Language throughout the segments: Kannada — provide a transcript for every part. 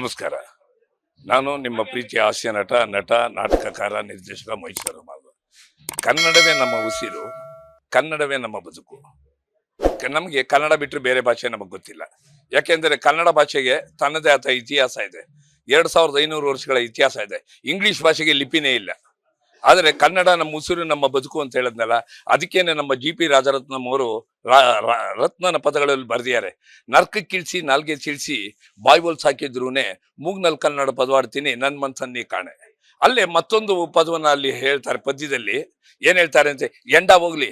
ನಮಸ್ಕಾರ. ನಾನು ನಿಮ್ಮ ಪ್ರೀತಿಯ ಹಾಸ್ಯ ನಟ ನಟ, ನಾಟಕಕಾರ, ನಿರ್ದೇಶಕ ಮೈಸೂರು ಮಾಧವ ಕನ್ನಡವೇ ನಮ್ಮ ಉಸಿರು, ಕನ್ನಡವೇ ನಮ್ಮ ಬದುಕು. ನಮಗೆ ಕನ್ನಡ ಬಿಟ್ಟರೆ ಬೇರೆ ಭಾಷೆ ನಮಗೆ ಗೊತ್ತಿಲ್ಲ. ಯಾಕೆಂದರೆ ಕನ್ನಡ ಭಾಷೆಗೆ ತನ್ನದೇ ಆದ ಇತಿಹಾಸ ಇದೆ. ಎರಡು ಸಾವಿರದ ಐನೂರು ವರ್ಷಗಳ ಇತಿಹಾಸ ಇದೆ. ಇಂಗ್ಲಿಷ್ ಭಾಷೆಗೆ ಲಿಪಿನೇ ಇಲ್ಲ. ಆದರೆ ಕನ್ನಡ ನಮ್ಮ ಉಸಿರು, ನಮ್ಮ ಬದುಕು ಅಂತ ಹೇಳಿದ್ನಲ್ಲ, ಅದಕ್ಕೇನೆ ನಮ್ಮ ಜಿ ಪಿ ರಾಜರತ್ನಂ ಅವರು ರತ್ನನ ಪದಗಳಲ್ಲಿ ಬರೆದಿದ್ದಾರೆ. ನರ್ಕಕ್ಕಿಳಿಸಿ ನಾಲ್ಗೆ ಚಿಳಿಸಿ ಬಾಯ್ಬೋಲ್ಸ್ ಸಾಕಿದ್ರೂನೆ ಮೂಗ್ನಲ್ಲಿ ಕನ್ನಡ ಪದವಾಡ್ತೀನಿ ನನ್ನ ಮನ್ಸನ್ನಿ ಕಾಣೆ. ಅಲ್ಲೇ ಮತ್ತೊಂದು ಪದವನ್ನ ಅಲ್ಲಿ ಹೇಳ್ತಾರೆ ಪದ್ಯದಲ್ಲಿ, ಏನ್ ಹೇಳ್ತಾರೆ ಅಂತ? ಎಂಡ ಹೋಗ್ಲಿ,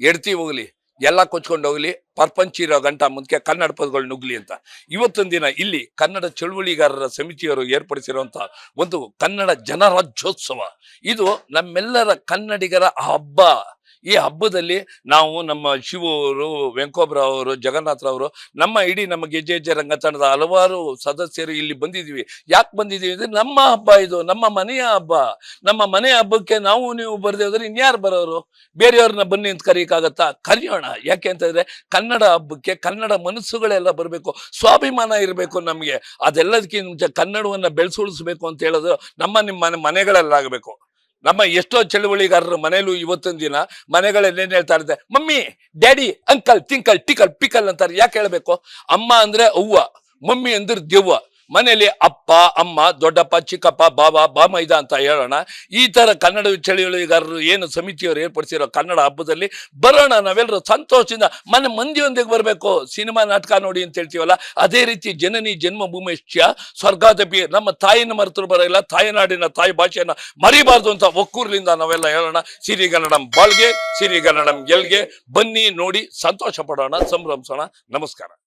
ಎಡ್ತಿ ಹೋಗ್ಲಿ ಎಲ್ಲ ಕೊಚ್ಕೊಂಡು ಹೋಗ್ಲಿ, ಪರ್ಪಂಚ ಇರೋ ಗಂಟ ಮುಂದಕ್ಕೆ ಕನ್ನಡ ಪದಗಳು ನುಗ್ಲಿ ಅಂತ. ಇವತ್ತೊಂದು ದಿನ ಇಲ್ಲಿ ಕನ್ನಡ ಚಳುವಳಿಗಾರರ ಸಮಿತಿಯವರು ಏರ್ಪಡಿಸಿರುವಂತಹ ಒಂದು ಕನ್ನಡ ಜನರಾಜ್ಯೋತ್ಸವ. ಇದು ನಮ್ಮೆಲ್ಲರ ಕನ್ನಡಿಗರ ಹಬ್ಬ. ಈ ಹಬ್ಬದಲ್ಲಿ ನಾವು ನಮ್ಮ ಶಿವರು ಅವರು ವೆಂಕೋಬ್ರಾವ್ ಅವರು ಜಗನ್ನಾಥರವರು ನಮ್ಮ ಇಡೀ ನಮ್ಮ ಗೆಜ್ಜೆ ಹೆಜ್ಜೆ ರಂಗತಾಣದ ಹಲವಾರು ಸದಸ್ಯರು ಇಲ್ಲಿ ಬಂದಿದ್ದೀವಿ. ಯಾಕೆ ಬಂದಿದ್ದೀವಿ ಅಂದ್ರೆ ನಮ್ಮ ಹಬ್ಬ ಇದು, ನಮ್ಮ ಮನೆಯ ಹಬ್ಬ. ನಮ್ಮ ಮನೆಯ ಹಬ್ಬಕ್ಕೆ ನಾವು ನೀವು ಬರದೇ ಹೋದ್ರೆ ಇನ್ಯಾರು ಬರೋರು? ಬೇರೆಯವ್ರನ್ನ ಬನ್ನಿ ಅಂತ ಕರೆಯೋಕ್ಕಾಗತ್ತಾ ಕರೆಯೋಣ. ಯಾಕೆ ಅಂತಂದ್ರೆ ಕನ್ನಡ ಹಬ್ಬಕ್ಕೆ ಕನ್ನಡ ಮನಸ್ಸುಗಳೆಲ್ಲ ಬರಬೇಕು. ಸ್ವಾಭಿಮಾನ ಇರಬೇಕು ನಮಗೆ. ಅದೆಲ್ಲದಕ್ಕಿಂತ ಮುಂಚೆ ಕನ್ನಡವನ್ನ ಬೆಳೆಸುಳಿಸ್ಬೇಕು ಅಂತ ಹೇಳೋದು ನಮ್ಮ ನಿಮ್ಮ ಮನೆ ಮನೆಗಳಲ್ಲಾಗಬೇಕು. ನಮ್ಮ ಎಷ್ಟೋ ಚಳುವಳಿಗಾರರು ಮನೆಯಲ್ಲೂ ಇವತ್ತೊಂದು ದಿನ ಮನೆಗಳಲ್ಲಿ ಏನ್ ಹೇಳ್ತಾ ಇರುತ್ತೆ ಮಮ್ಮಿ, ಡ್ಯಾಡಿ, ಅಂಕಲ್, ತಿಂಕಲ್ ಟಿಕಲ್ ಪಿಕಲ್ ಅಂತಾರೆ. ಯಾಕೆ ಹೇಳ್ಬೇಕು? ಅಮ್ಮ ಅಂದ್ರೆ ಅವ್ವ, ಮಮ್ಮಿ ಅಂದ್ರೆ ದೆವ್ವ. ಮನೇಲಿ ಅಪ್ಪ, ಅಮ್ಮ, ದೊಡ್ಡಪ್ಪ, ಚಿಕ್ಕಪ್ಪ ಬಾಬಾ ಬಾಮೈದ ಅಂತ ಹೇಳೋಣ. ಈ ತರ ಕನ್ನಡ ಚಳುವಳಿಗಾರರು ಏನು ಸಮಿತಿಯವರು ಏರ್ಪಡಿಸಿರೋ ಕನ್ನಡ ಹಬ್ಬದಲ್ಲಿ ಬರೋಣ. ನಾವೆಲ್ಲರೂ ಸಂತೋಷದಿಂದ ಮನೆ ಮಂದಿಯೊಂದಿಗೆ ಬರಬೇಕು. ಸಿನಿಮಾ ನಾಟಕ ನೋಡಿ ಅಂತ ಹೇಳ್ತೀವಲ್ಲ, ಅದೇ ರೀತಿ ಜನನಿ ಜನ್ಮಭೂಮಿಶ್ಚ ಸ್ವರ್ಗಾದಪಿ, ನಮ್ಮ ತಾಯಿನ ಮರೆತರು ಬರೋಲ್ಲ, ತಾಯಿನಾಡಿನ ತಾಯಿ ಭಾಷೆಯನ್ನ ಮರಿಬಾರ್ದು ಅಂತ ಒಕ್ಕೂರ್ಲಿಂದ ನಾವೆಲ್ಲ ಹೇಳೋಣ. ಸಿರಿಗನ್ನಡಂ ಬಾಳ್ಗೆ ಸಿರಿಗನ್ನಡಂ ಗೆಲ್ಗೆ ಬನ್ನಿ ನೋಡಿ, ಸಂತೋಷ ಪಡೋಣ, ಸಂಭ್ರಮಿಸೋಣ. ನಮಸ್ಕಾರ.